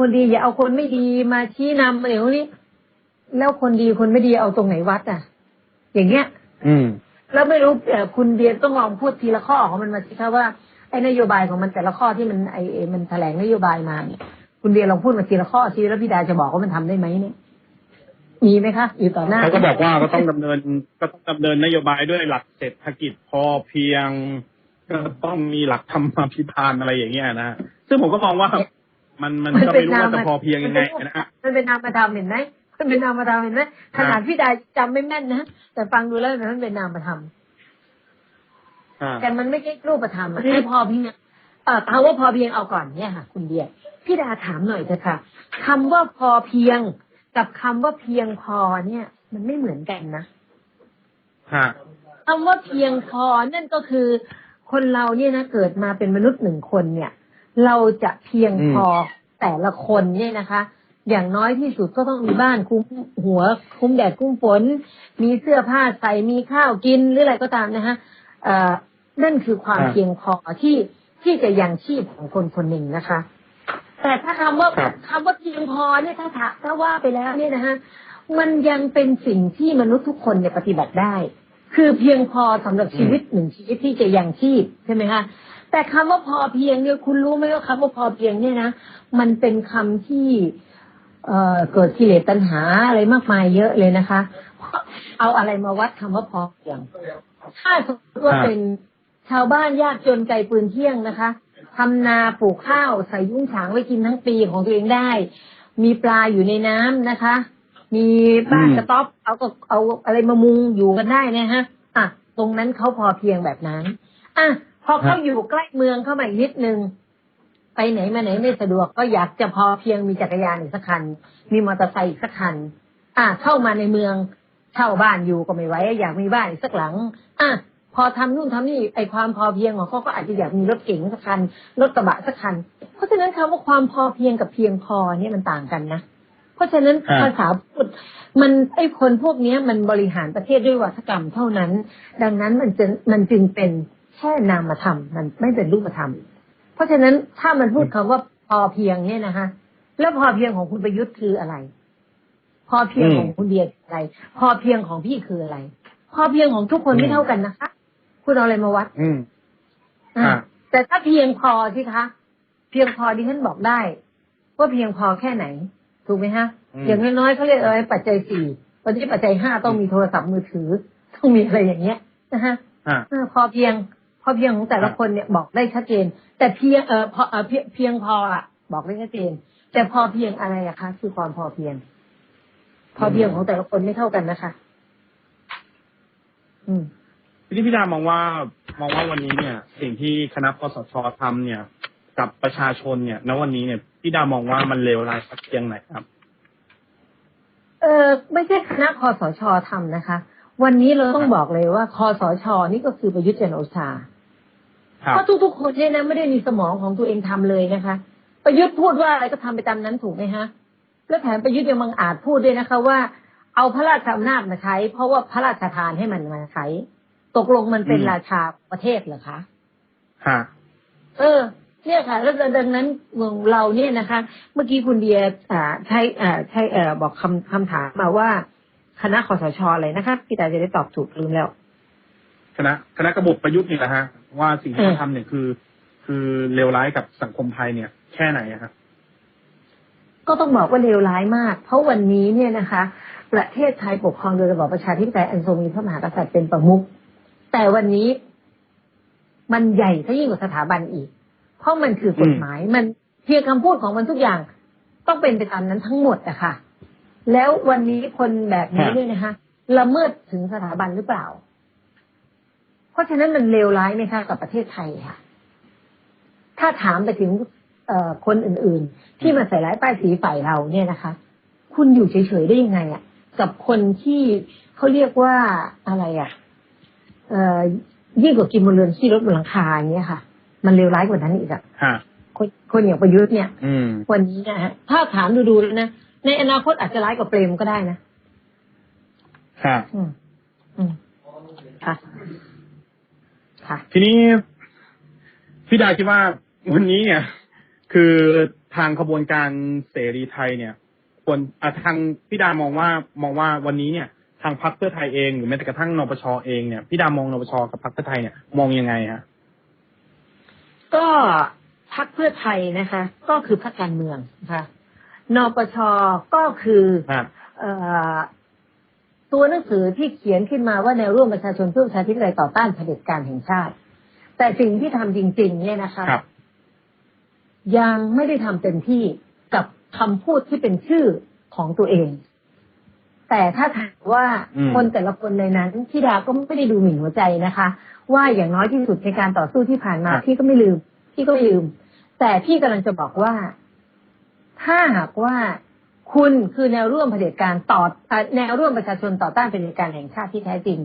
คนดีอย่าเอาคนไม่ดีมาชี้นำอะไรพวกนี้แล้วคนดีคนไม่ดีเอาตรงไหนวัดอะ อย่างเงี้ย อืม แล้วไม่รู้เอ่อคุณเดียต้องลองพูดทีละข้อของมันมาสิคะว่าไอ้นโยบายของมันแต่ละข้อที่มันไอ้ไอ้มันแถลงนโยบายมาเนี่ยคุณเดียลองพูดมาทีละข้อทีแล้วพี่ดาจะบอกว่ามันทำได้ไหมเนี่ยมีไหมคะอยู่ต่อหน้าเขาก็บอกว่าก็ต้องดำเนินก็ต้องดำเนินนโยบายด้วยหลักเศรษฐกิจพอเพียงก็ต้องมีหลักธรรมพิพานอะไรอย่างเงี้ยนะฮะซึ่งผมก็มองว่า มันมันก็ไม่รู้ว่าจะพอเพียงยังไงนะฮะมันเป็นนามธรรมเห็นไหมมันเป็นนามธรรมเห็นไหมขนาดพี่ดาจำไม่แม่นนะแต่ฟังดูแล้วมันเป็นนามธรรมอ่าแต่มันไม่ใช่รูปธรรมอะให้พอเพียงเอ่อเอาว่าพอเพียงเอาก่อนเนี่ยค่ะ คุณเดียพี่ดาถามหน่อยเถอะค่ะคำว่าพอเพียงกับคำว่าเพียงพอเนี่ย มันไม่เหมือนกันนะฮะคำว่าเพียงพอนั่นก็คือ คนเราเนี่ยนะเกิดมาเป็นมนุษย์หนึ่งคนเนี่ย เราจะเพียงพอ แต่ละคนเนี่ยนะคะ อย่างน้อยที่สุดก็ต้องมีบ้านคุ้มหัว คุ้มแดดคุ้มฝน มีเสื้อผ้าใส่มีข้าวกินหรืออะไรก็ตามนะคะเอ่อนั่นคือความครับเพียงพอที่ที่จะยังชีพของคนคนหนึ่งนะคะ แต่ถ้าคำว่าครับคำว่าเพียงพอเนี่ยถ้าถ้าถ้าว่าไปแล้วเนี่ยนะคะมันยังเป็นสิ่งที่มนุษย์ทุกคนเนี่ยปฏิบัติได้ คือเพียงพอสำหรับชีวิตหนึ่งชีวิตที่จะยังชีพใช่ไหมคะ แต่คำว่าพอเพียงเนี่ยคุณรู้ไหมว่าคำว่าพอเพียงเนี่ยนะมันเป็นคำที่เอ่อเกิดกิเลสตัณหาอะไรมากมายเยอะเลยนะคะ เอาอะไรมาวัดคำว่าพอเพียง ถ้าสมมติว่าเป็นชาวบ้านยากจนไกลปืนเที่ยงนะคะทำนาปลูกข้าวใส่ยุ้งฉางไว้กินทั้งปีของตัวเองได้ มีปลาอยู่ในน้ำนะคะ มีบ้านกระต๊อบเอาก็เอาอะไรมามุงอยู่กันได้นะฮะอะตรงนั้นเขาพอเพียงแบบนั้นอะ พอเขาอยู่ใกล้เมืองเข้ามาอีกนิดนึง ไปไหนมาไหนไม่สะดวกก็อยากจะพอเพียงมีจักรยานอีกสักคัน มีมอเตอร์ไซค์อีกสักคัน อะเข้ามาในเมืองเช่าบ้านอยู่ก็ไม่ไหวอยากมีบ้านอีกสักหลัง อะพอทำนู่นทำนี่ไอความพอเพียงของเขาก็อาจจะอยากมีรถเก๋งสักคันรถกระบะสักคัน เพราะฉะนั้นคำว่าความพอเพียงกับเพียงพอเนี่ยมันต่างกันนะเพราะฉะนั้นอ่าภาษาพูดมันไอคนพวกเนี้ยมันบริหารประเทศด้วยวัฒกรรมเท่านั้น ดังนั้นมันจะมันจึงเป็น แค่นามธรรมมันไม่เป็นรูปธรรม เพราะฉะนั้นถ้ามันพูดคำว่าพอเพียงเนี่ยนะคะแล้วพอเพียงของคุณประยุทธ์คืออะไร พอเพียงอืมของคุณเดียคืออะไร พอเพียงของพี่คืออะไร พอเพียงของทุกคนอืมไม่เท่ากันนะคะ คุณเอาอะไรมาวัด อืมอะอ่าแต่ถ้าเพียงพอสิคะ เพียงพอดิฉันบอกได้ว่าเพียงพอแค่ไหน ถูกไหมฮะอืมอย่างน้อยๆเขาเรียกอะไรปัจจัยสี่วันนี้ปัจจัยห้าต้องมีโทรศัพท์มือถือ ต้องมีอะไรอย่างเงี้ยนะฮะอ่าเออพอเพียงพ อเพียงของแต่ละครับคนเนี่ยบอกได้ชัดเจน แต่เพียงเออพอเออเพียงเพียงพออะบอกได้ชัดเจน แต่พอเพียงอะไรอะคะคือความพอเพียง พอเพียงของแต่ละคนไม่เท่ากันนะคะ อืมทีนี้พี่ดามองว่ามองว่าวันนี้เนี่ย สิ่งที่คณะคอสชทำเนี่ย กับประชาชนเนี่ยณวันนี้เนี่ยพี่ดามองว่ามันเลวร้ายสักเพียงไหนครับ เออไม่ใช่คณะคอสชทำนะคะ วันนี้เราต้องบอกเลยว่าคอสชนี่ก็คือประยุทธ์จันทร์โอชาครับ เพราะทุกๆคนเนี่ยนะไม่ได้มีสมองของตัวเองทำเลยนะคะ ประยุทธ์พูดว่าอะไรก็ทำไปตามนั้นถูกไหมฮะแล้วแถมประยุทธ์ยังบังอาจพูดด้วยนะคะว่า เอาพระราชอำนาจมาใช้ เพราะว่าพระราชทานให้มันมาใช้ ตกลงมันเป็นอืมราชาประเทศเหรอคะฮะเออ เนี่ยค่ะ แล้วดังนั้นเมืองเราเนี่ยนะคะ เมื่อกี้คุณเดียอ่าใช้อ่าใช้เอ่อบอกคำคำถามมาว่าคณะคอสชอะไรนะคะพี่ตาจะได้ตอบถูกลืมแล้ว คณะ คณะกบฏประยุทธ์นี่แหละฮะ ว่าสิ่งที่เออเขาทำเนี่ยคือ คือเลวร้ายกับสังคมไทยเนี่ย แค่ไหนอะครับก็ต้องบอกว่าเลวร้ายมาก เพราะวันนี้เนี่ยนะคะ ประเทศไทยปกครองโดยระบอบประชาธิปไตยอันทรงมีพระมหากษัตริย์เป็นประมุขแต่วันนี้มันใหญ่ซะยิ่งกว่าสถาบันอีก เพราะมันคือกฎหมายมันเพียงคำพูดของมันทุกอย่างต้องเป็นไปตามนั้นทั้งหมดอะค่ะแล้ววันนี้คนแบบนี้ครับเนี่ยนะคะละเมิดถึงสถาบันหรือเปล่าเพ ราะฉะนั้นมันเลวร้ายไหมคะกับประเทศไทยค่ะ ถ้าถามไปถึงเอ่อคนอื่นๆ ที่มาใส่ร้ายป้ายสีฝ่ายเราเนี่ยนะคะ คุณอยู่เฉยๆได้ยังไงอะกับคนที่เขาเรียกว่าอะไรอะเอ่อยิ่งกว่ากินบนเรือนขี้รถบนหลังคาอย่างเงี้ยค่ะ มันเลวร้ายกว่านั้นอีกอะฮะคนคนอย่างประยุทธ์เนี่ยอืมวันนี้นะฮะถ้าถามดูๆแล้วนะในอนาคตอาจจะร้ายกว่าเปรมก็ได้นะค่ะอืมอืมค่ะค่ะ ทีนี้พี่ดาคิดว่าวันนี้เนี่ย คือไททางขบวนการเสรีไทยเนี่ยควรอะทางพี่ดามองว่ามองว่าวันนี้เนี่ยทางพรรคเพื่อไทยเองหรือแม้แต่กระทั่งนปชเองเนี่ยพี่ดามองนปชกับพรรคเพื่อไทยเนี่ยมองยังไงฮะก็พักเพื่อไทยนะคะ ก็คือพรรคการเมืองนะคะนปชก็คือครับเอ่อ ตัวหนังสือที่เขียนขึ้นมาว่าแนวร่วมประชาชนเพื่อประชาธิปไตยต่อต้านเผด็จการแห่งชาติ แต่สิ่งที่ทำจริง ๆ เนี่ยนะคะครับยังไม่ได้ทำเต็มที่กับคำพูดที่เป็นชื่อของตัวเอง แต่ถ้าถามว่าอืมคนแต่ละคนในนั้นพี่ดาก็ไม่ได้ดูหมิ่นหัวใจนะคะ ว่าอย่างน้อยที่สุดในการต่อสู้ที่ผ่านมาพี่ก็ไม่ลืมพี่ก็ไม่ลืม แต่พี่กำลังจะบอกว่า ถ้าหากว่า คุณคือแนวร่วมเผด็จการต่อเอ่อแนวร่วมประชาชนต่อต้านเผด็จการแห่งชาติที่แท้จริง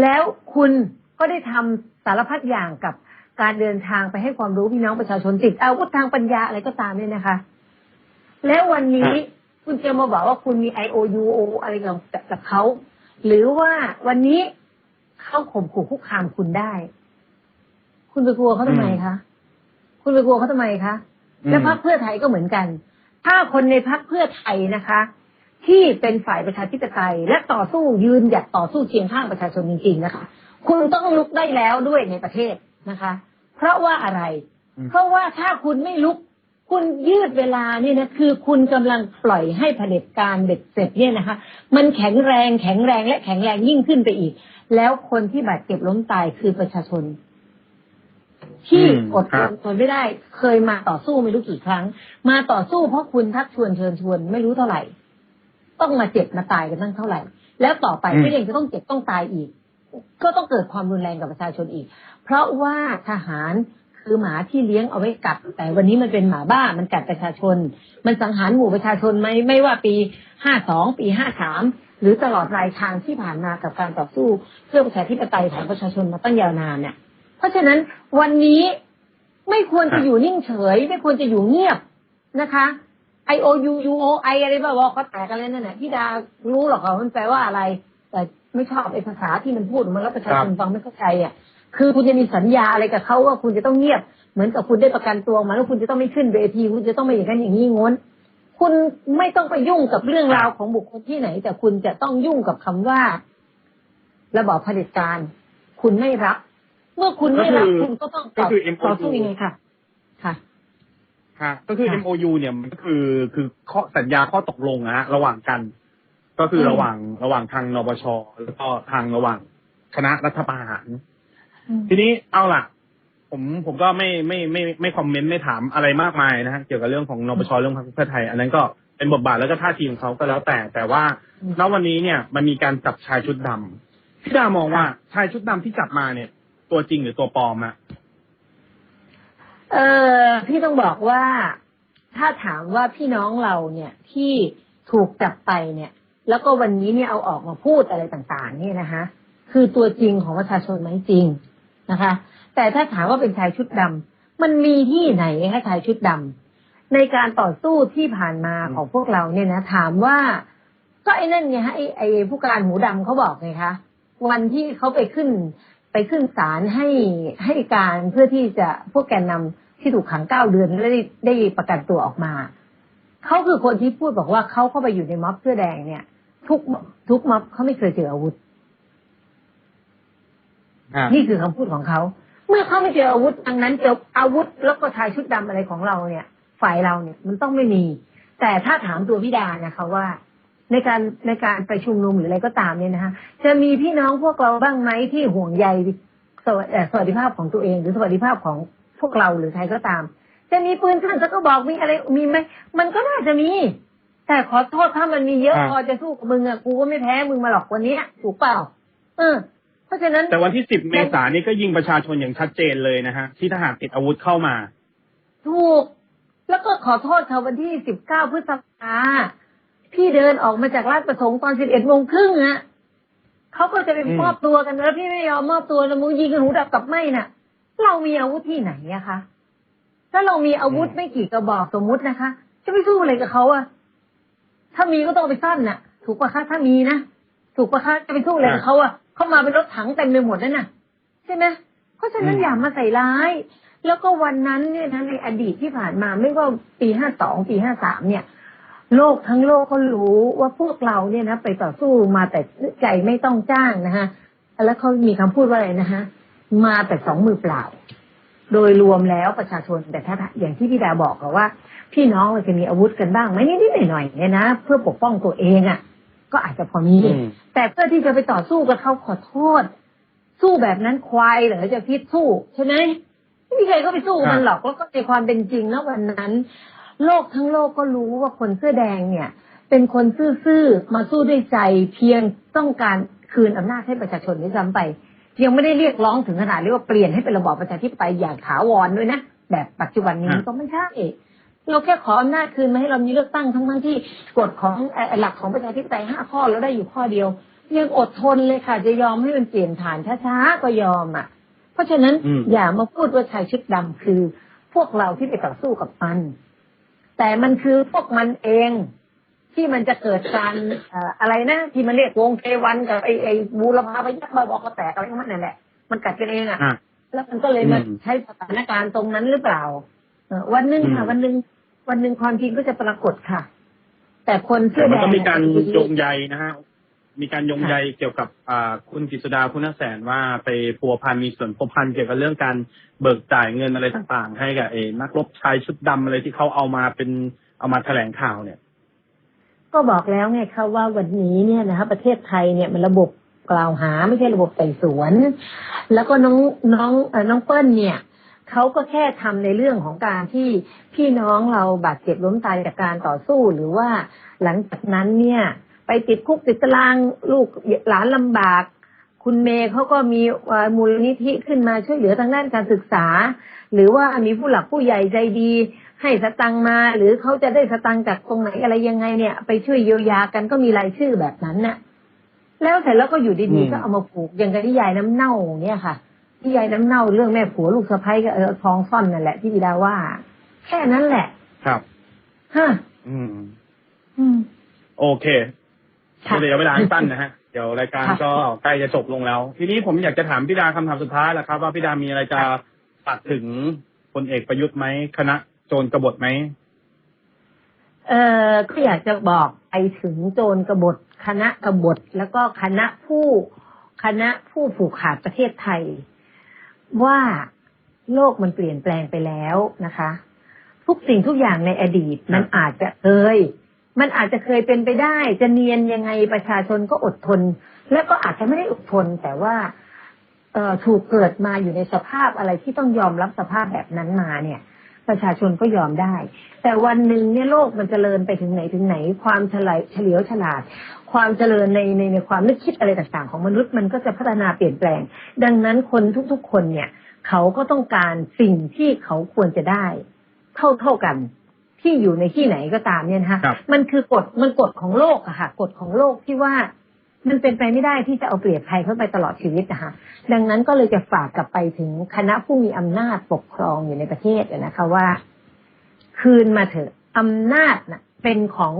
แล้วคุณก็ได้ทำสารพัดอย่างกับการเดินทางไปให้ความรู้พี่น้องประชาชนติดอาวุธทางปัญญาอะไรก็ตามเนี่ยนะคะ แล้ววันนี้คุณจะมาบอกว่าคุณมี IOU อะไรกับกับเขา หรือว่าวันนี้เขาข่มขู่คุกคามคุณได้ คุณไปกลัวเขาทำไมคะ คุณไปกลัวเขาทำไมคะอืมและพรรคเพื่อไทยก็เหมือนกัน ถ้าคนในพรรคเพื่อไทยนะคะ ที่เป็นฝ่ายประชาธิปไตย และต่อสู้ยืนหยัดต่อสู้เคียงข้างประชาชนจริงๆนะคะ คุณต้องลุกได้แล้วด้วยในประเทศนะคะ เพราะว่าอะไรอืมเพราะว่าถ้าคุณไม่ลุก คุณยืดเวลาเนี่ยนะคือคุณกำลังปล่อยให้เผด็จการเบ็ดเสร็จเนี่ยนะคะ มันแข็งแรงแข็งแรงและแข็งแรงยิ่งขึ้นไปอีก แล้วคนที่บาดเจ็บล้มตายคือประชาชน ที่อืมอดครัทบนทนไม่ได้ เคยมาต่อสู้ไม่รู้กี่ครั้ง มาต่อสู้เพราะคุณทักชวนเชิญชวนไม่รู้เท่าไหร่ ต้องมาเจ็บมาตายกันตั้งเท่าไหร่ แล้วต่อไปอืมก็ยังจะต้องเจ็บต้องตายอีก ก็ต้องเกิดความรุนแรงกับประชาชนอีก เพราะว่าทหารคือหมาที่เลี้ยงเอาไว้กัด แต่วันนี้มันเป็นหมาบ้ามันกัดประชาชน มันสังหารหมู่ประชาชนไหมไม่ว่าปีห้าสองปีห้าสามหรือตลอดรายทางที่ผ่านมากับการต่อสู้ เพื่อประชาธิปไตยของประชาชนมาตั้งยาวนานเนี่ย เพราะฉะนั้นวันนี้ไม่ควรจะอยู่นิ่งเฉย ไม่ควรจะอยู่เงียบนะคะ I O U U O I อะไรบ้างเขาแตกกันเลยนั่นแหละพี่ดารู้หรอกว่ามันแปลว่าอะไร แต่ไม่ชอบไอ้ภาษาที่มันพูดออกมาแล้วประชาชนฟังไม่เข้าใจอะคือคุณจะมีสัญญาอะไรกับเขาว่าคุณจะต้องเงียบ เหมือนกับคุณได้ประกันตัวมาแล้วคุณจะต้องไม่ขึ้นเวที คุณจะต้องไม่อย่างนั้นอย่างนี้งนคุณไม่ต้องไปยุ่งกับเรื่องราวของบุคคลที่ไหน แต่คุณจะต้องยุ่งกับคำว่า ระบอบเผด็จการ คุณไม่รับ เมื่อคุณไม่รับก็คือคุณก็ต้องก็คือ MOU ต่อสู้ยังไงค่ะ ค่ะค่ะก็คือค่ะ MOU เนี่ยมันก็คือคือข้อสัญญาข้อตกลงนะฮะระหว่างกัน ก็คือมระหว่างระหว่างทางนปชแล้วก็ทางระหว่างคณะรัฐประหาร ทีนี้เอาล่ะ ผมผมก็ไม่ไม่ไม่ไม่ไม่คอมเมนต์ไม่ถามอะไรมากมายนะฮะเกี่ยวกับเรื่องของนปชเรื่องพรรคเพื่อไทย อันนั้นก็เป็นบทบาทแล้วก็ท่าทีของเขาก็แล้วแต่ แต่ว่าอืมณวันนี้เนี่ย มันมีการจับชายชุดดำพี่ดามองว่าชายชุดดำที่จับมาเนี่ย ตัวจริงหรือตัวปลอมอะเออพี่ต้องบอกว่า ถ้าถามว่าพี่น้องเราเนี่ยที่ถูกจับไปเนี่ย แล้วก็วันนี้เนี่ยเอาออกมาพูดอะไรต่างๆ เนี่ยนะคะ คือตัวจริงของประชาชนไหมจริงนะคะ แต่ถ้าถามว่าเป็นชายชุดดำมันมีที่ไหนคะชายชุดดำในการต่อสู้ที่ผ่านมาของพวกเราเนี่ยนะถามว่าก็ไอ้นั่นไงฮะไอ้ไอ้ผู้การหูดำเขาบอกไงคะวันที่เขาไปขึ้น ไปขึ้นศาลให้ให้การเพื่อที่จะพวกแกนนำที่ถูกขังเก้าเดือนแล้วได้ได้ประกันตัวออกมาเขาคือคนที่พูดบอกว่าเขาเข้าไปอยู่ในม็อบเสื้อแดงเนี่ย ทุกทุกม็อบเขาไม่เคยเจออาวุธอ่านี่คือคำพูดของเขาเมื่อเขาไม่เจออาวุธดังนั้นเจออาวุธแล้วก็ชายชุดดำอะไรของเราเนี่ย ฝ่ายเราเนี่ยมันต้องไม่มี แต่ถ้าถามตัวพิดานะคะว่า ในการในการไปชุมนุมหรืออะไรก็ตามเนี่ยนะคะจะมีพี่น้องพวกเราบ้างไหมที่ห่วงใยสวัสเอ่อสวัสดิภาพของตัวเอง หรือสวัสดิภาพของพวกเราหรือใครก็ตาม จะมีปืนสั้นสักก็บอกมีอะไรมีไหมมันก็น่าจะมี แต่ขอโทษถ้ามันมีเยอะอ่าพอจะสู้กับมึงอะกูก็ไม่แพ้มึงมาหรอกวันเนี้ยถูกเปล่า เออเพราะฉะนั้น แต่วันที่สิบเมษายนนี่ก็ยิงประชาชนอย่างชัดเจนเลยนะฮะที่ทหารติดอาวุธเข้ามา ถูก แล้วก็ขอโทษเขาวันที่สิบเก้าพฤษภา พี่เดินออกมาจากราชประสงค์ตอนสิบเอ็ดโมงครึ่งอะเขาก็จะไปอืมมอบตัวกันแล้วพี่ไม่ยอมมอบตัวแล้วมึงยิงกันหูดับกับไม่น่ะ เรามีอาวุธที่ไหนอะคะถ้าเรามีอาวุธไม่กี่กระบอกสมมุตินะคะ จะไปสู้อะไรกับเขาอะถ้ามีก็ต้องเอาไปซ่อนน่ะ ถูกปะคะถ้ามีนะถูกปะคะจะไปสู้อะไรกับเขาอะเขามาเป็นรถถังเต็มไปหมดนั่นน่ะ ใช่ไหมเพราะฉะนั้นอืมอย่ามาใส่ร้าย แล้วก็วันนั้นเนี่ยนะในอดีตที่ผ่านมาไม่ว่าปีห้าสองปีห้าสามเนี่ย โลกทั้งโลกก็รู้ว่าพวกเราเนี่ยนะไปต่อสู้มาแต่ใจไม่ต้องจ้างนะฮะแล้วเขามีคำพูดว่าอะไรนะฮะมาแต่สองมือเปล่า โดยรวมแล้วประชาชนแต่ถ้าอย่างที่พี่ดาบอกอะว่า พี่น้องเราจะมีอาวุธกันบ้างไหมนิดๆหน่อยๆเนี่ยนะเพื่อปกป้องตัวเองอะก็อาจจะพอมีอืมแต่เพื่อที่จะไปต่อสู้กับเขาขอโทษ สู้แบบนั้นควายเหรอจะพิษสู้ใช่ไหมไม่มีใครก็ไปสู้มันหรอกแล้วก็ในความเป็นจริงนะวันนั้น โลกทั้งโลกก็รู้ว่าคนเสื้อแดงเนี่ย เป็นคนซื่อๆมาสู้ด้วยใจเพียงต้องการคืนอำนาจให้ประชาชนด้วยซ้ำไป ยังไม่ได้เรียกร้องถึงขนาดเรียกว่าเปลี่ยนให้เป็นระบอบประชาธิปไตยอย่างถาวรด้วยนะแบบปัจจุบันนี้ฮะก็ไม่ใช่เราแค่ขออำนาจคืนมาให้เรามีเลือกตั้งทั้งทั้งๆที่กฎของเอ่อหลักของประชาธิปไตยห้าข้อแล้วได้อยู่ข้อเดียวยังอดทนเลยค่ะจะยอมให้มันเปลี่ยนผ่านช้าๆก็ยอมอะ เพราะฉะนั้นอืมอย่ามาพูดว่าชายชุดดำคือ พวกเราที่ไปต่อสู้กับมัน แต่มันคือพวกมันเองที่มันจะเกิดการเอ่ออะไรนะที่มันเรียกวงเทวันกับไอ้ไอ้บูรพาพยักษ์บาบอกก็แตกอะไรของมันนั่นแหละมันกัดกันเองอะอะแล้วมันก็เลยมาอืมใช้สถานการณ์ตรงนั้นหรือเปล่าเอ่อวันหนึ่งค่ะอืมวันหนึ่งวันหนึ่งความจริงก็จะปรากฏค่ะ แต่คนเสื้แต่อมันแดงก็มีการเนี่ยโยงใยนะฮะ มีการโยงใยเกี่ยวกับอ่าคุณกฤษดาคุณแสนว่าไปพัวพันมีส่วนพัวพันเกี่ยวกับเรื่องการเบิกจ่ายเงินอะไรต่างๆ ให้กับเอนักรบชายชุดดำอะไรที่เขาเอามาเป็นเอามาแถลงข่าวเนี่ย ก็บอกแล้วไงคะว่าวันนี้เนี่ยนะคะประเทศไทยเนี่ยมันระบบกล่าวหาไม่ใช่ระบบไต่สวน แล้วก็น้องน้องเอ่อน้องเปิ้ลเนี่ยเขาก็แค่ทำในเรื่องของการที่พี่น้องเราบาดเจ็บล้มตายจากการต่อสู้หรือว่าหลังจากนั้นเนี่ย ไปติดคุกติดตารางลูกหลานลำบาก คุณเมย์เขาก็มีเอ่อมูลนิธิขึ้นมาช่วยเหลือทางด้านการศึกษา หรือว่ามีผู้หลักผู้ใหญ่ใจดี ให้สตังค์มา หรือเขาจะได้สตังค์จากตรงไหนอะไรยังไงเนี่ย ไปช่วยเยียวยากันก็มีรายชื่อแบบนั้นน่ะ แล้วเสร็จแล้วก็อยู่ดีอืมๆก็เอามาผูกอย่างกับที่ยายน้ำเน่าเนี่ยค่ะที่ยายน้ำเน่าเรื่องแม่ผัวลูกสะใภ้ก็เออทองซ่อนนั่นแหละที่บิดาว่า แค่นั้นแหละ ครับฮะอืม อืมโอเค ค่ะระยะเวลาสั้นนะฮะ เดี๋ยวรายการค่ะ ก็ใกล้จะจบลงแล้ว ทีนี้ผมอยากจะถามพี่ดาคำถามสุดท้ายแหละครับ ว่าพี่ดามีอะไรจะฝากถึงพลเอกประยุทธ์ไหมคณะโจรกบฏไหม เออก็อยากจะบอกไปถึงโจรกบฏคณะกบฏแล้วก็คณะผู้คณะผู้ผูกขาดประเทศไทย ว่าโลกมันเปลี่ยนแปลงไปแล้วนะคะ ทุกสิ่งทุกอย่างในอดีตมันอาจจะเคย มันอาจจะเคยเป็นไปได้ จะเนียนยังไงประชาชนก็อดทน และก็อาจจะไม่ได้อดทน แต่ว่าเอ่อถูกเกิดมาอยู่ในสภาพอะไรที่ต้องยอมรับสภาพแบบนั้นมาเนี่ย ประชาชนก็ยอมได้ แต่วันหนึ่งเนี่ยโลกมันจเจริญไปถึงไหนถึงไหน ความเฉลียเฉลียวฉลาด ความเจริญในในในความนึกคิดอะไรต่างๆ ของมนุษย์มันก็จะพัฒนาเปลี่ยนแปลง ดังนั้นคนทุกๆคนเนี่ย เขาก็ต้องการสิ่งที่เขาควรจะได้ เท่าเท่าๆกัน ที่อยู่ในที่ไหนก็ตามเนี่ยนะคะครับมันคือกฎมันกฎของโลกอะค่ะกฎของโลกที่ว่ามันเป็นไปไม่ได้ที่จะเอาเปรียบใครเข้าไปตลอดชีวิตนะคะดังนั้นก็เลยจะฝากกลับไปถึงคณะผู้มีอำนาจปกครองอยู่ในประเทศอะนะคะว่า คืนมาเถอะอำนาจนะเป็นของ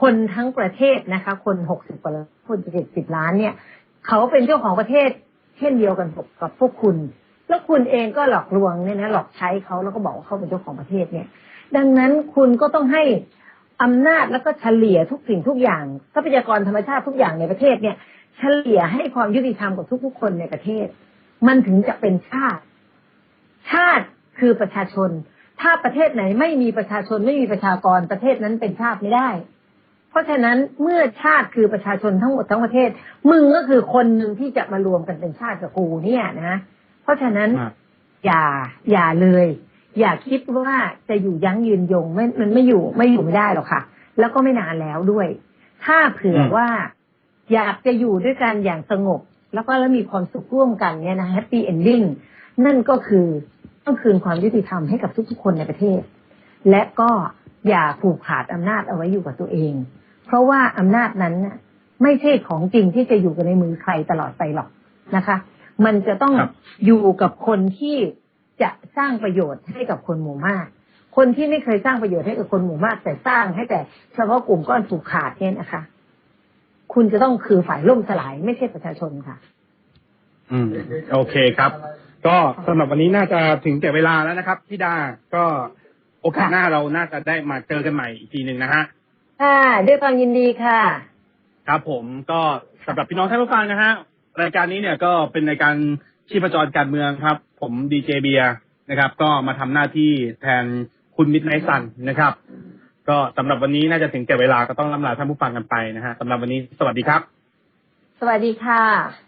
คนทั้งประเทศนะคะ คนหกสิบกว่าล้านคนเจ็ดสิบล้านเนี่ย เขาเป็นเจ้าของประเทศ เช่นเดียวกันกับพวกคุณ แล้วคุณเองก็หลอกลวงเนี่ยนะหลอกใช้เขาแล้วก็บอกว่าเขาเป็นเจ้าของประเทศเนี่ย ดังนั้นคุณก็ต้องให้อำนาจแล้วก็เฉลี่ยทุกสิ่งทุกอย่างทรัพยากรธรรมชาติทุกอย่างในประเทศเนี่ย เฉลี่ยให้ความยุติธรรมกับทุกๆคนในประเทศ มันถึงจะเป็นชาติ ชาติคือประชาชน ถ้าประเทศไหนไม่มีประชาชนไม่มีประชากรประเทศนั้นเป็นชาติไม่ได้ เพราะฉะนั้นเมื่อชาติคือประชาชนทั้งหมดทั้งประเทศ มึงก็คือคนหนึ่งที่จะมารวมกันเป็นชาติกับกูเนี่ยนะ เพราะฉะนั้นอะอย่าอย่าเลย อย่าคิดว่าจะอยู่ยั้งยืนยงไม่มันไม่อยู่ไม่อยู่ไม่ได้หรอกค่ะ แล้วก็ไม่นานแล้วด้วย ถ้าเผื่ออืมว่าอยากจะอยู่ด้วยกันอย่างสงบ แล้วก็แล้วมีความสุขร่วมกันเนี่ยนะแฮปปี้เอนดิ้งนั่นก็คือต้องคืนความยุติธรรมให้กับทุกๆคนในประเทศ และก็อย่าผูกขาดอำนาจเอาไว้อยู่กับตัวเอง เพราะว่าอำนาจนั้นน่ะไม่ใช่ของจริงที่จะอยู่กันในมือใครตลอดไปหรอกนะคะ มันจะต้องครับอยู่กับคนที่ จะสร้างประโยชน์ให้กับคนหมู่มาก คนที่ไม่เคยสร้างประโยชน์ให้กับคนหมู่มาก แต่สร้างให้แต่เฉพาะกลุ่มก้อนผูกขาดเนี่ยนะคะ คุณจะต้องคือฝ่ายล่มสลายไม่ใช่ประชาชนค่ะ อืม โอเคครับ ก็สำหรับวันนี้น่าจะถึงแก่เวลาแล้วนะครับพี่ดาก็โอกาสหน้าเราน่าจะได้มาเจอกันใหม่อีกทีหนึ่งนะฮะค่ะด้วยความยินดีค่ะ ครับผมก็สำหรับพี่น้องท่านผู้ฟังนะฮะรายการนี้เนี่ยก็เป็นรายการ ชีพจรการเมืองครับ ผมดีเจเบียนะครับ ก็มาทำหน้าที่แทนคุณมิตรไนซันนะครับ ก็สำหรับวันนี้น่าจะถึงแก่เวลาก็ต้องลำลาท่านผู้ฟังกันไปนะฮะสำหรับวันนี้สวัสดีครับ สวัสดีค่ะ